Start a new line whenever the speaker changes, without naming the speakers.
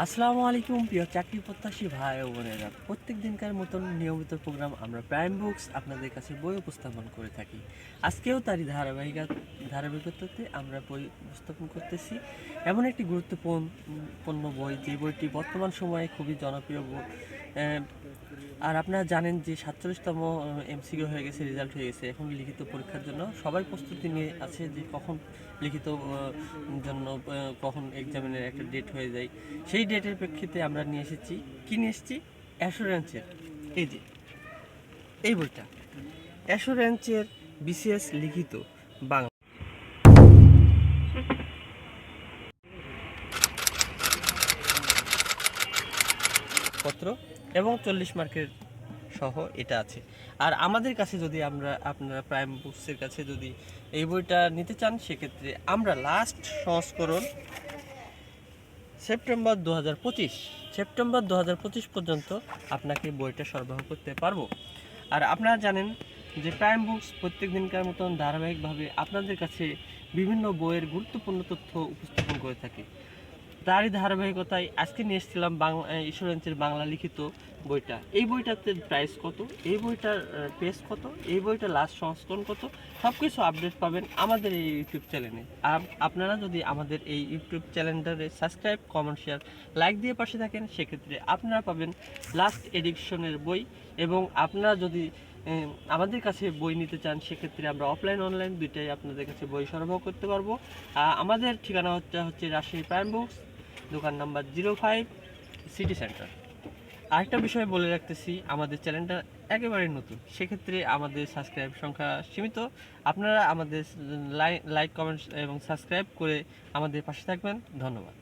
আসসালামু আলাইকুম, প্রিয় চাকরি প্রত্যাশী ভাই ও বোনেরা। প্রত্যেক দিনকার মতন নিয়মিত প্রোগ্রাম আমরা প্রাইম বুকস আপনাদের কাছে বই উপস্থাপন করে থাকি। আজকেও তারই ধারাবাহিকা ধারাবাহিকতাতে আমরা বই উপস্থাপন করতেছি। এমন একটি গুরুত্বপূর্ণ পূর্ণ বই, যে বইটি বর্তমান সময়ে খুবই জনপ্রিয় আর আপনারা জানেন যে সাতচল্লিশতম এমসিকিউ হয়ে গেছে রেজাল্ট হয়ে গেছে। এখন লিখিত পরীক্ষার জন্য সবাই প্রস্তুতি নিয়ে আছে যে কখন লিখিত জন্য কখন এক্সামিনের একটা ডেট হয়ে যায়। সেই ডেটের প্রেক্ষিতে আমরা নিয়ে এসেছি। কি নিয়ে এসেছি? অ্যাসুরেন্সের এই যে, এই বইটা। অ্যাসুরেন্সের বিসিএস লিখিত বাংলা। পত্র এবং চল্লিশ মার্কের সহ এটা আছে। আর আমাদের কাছে যদি আমরা, আপনারা প্রাইম বুকসের কাছে যদি এই বইটা নিতে চান, সেক্ষেত্রে আমরা লাস্ট সংস্করণ সেপ্টেম্বর দু হাজার পঁচিশ, সেপ্টেম্বর দু হাজার পঁচিশ পর্যন্ত আপনাকে বইটা সরবরাহ করতে পারব। আর আপনারা জানেন যে প্রাইম বুকস প্রত্যেক দিনকার মতন ধারাবাহিকভাবে আপনাদের কাছে বিভিন্ন বইয়ের গুরুত্বপূর্ণ তথ্য উপস্থাপন করে থাকে। তারই ধারাবাহিকতায় আজকে নিয়ে এসেছিলাম বাংলা ইন্স্যুরেন্সের বাংলা লিখিত বইটা। এই বইটাতে প্রাইস কত? এই বইটার পেজ কত? এই বইটা লাস্ট সংস্করণ কত? সব কিছু আপডেট পাবেন আমাদের এই ইউটিউব চ্যানেলে আর আপনারা যদি আমাদের এই ইউটিউব চ্যানেলটারে সাবস্ক্রাইব কমেন্ট শেয়ার লাইক দিয়ে পাশে থাকেন, সেক্ষেত্রে আপনারা পাবেন লাস্ট এডিকশনের বই। এবং আপনারা যদি আমাদের কাছে বই নিতে চান, সেক্ষেত্রে আমরা অফলাইন অনলাইন দুইটাই আপনাদের কাছে বই সরবরাহ করতে পারব। আমাদের ঠিকানা হচ্ছে হচ্ছে রাজশাহী প্রাইম বুকস দোকান number zero five, city centre. আরেকটা বিষয় বলে রাখতেছি, আমাদের চ্যানেলটা একেবারে নতুন, সেক্ষেত্রে আমাদের সাবস্ক্রাইব সংখ্যা সীমিত। আপনারা আমাদের লাইক, কমেন্টস এবং সাবস্ক্রাইব করে আমাদের পাশে থাকবেন। ধন্যবাদ।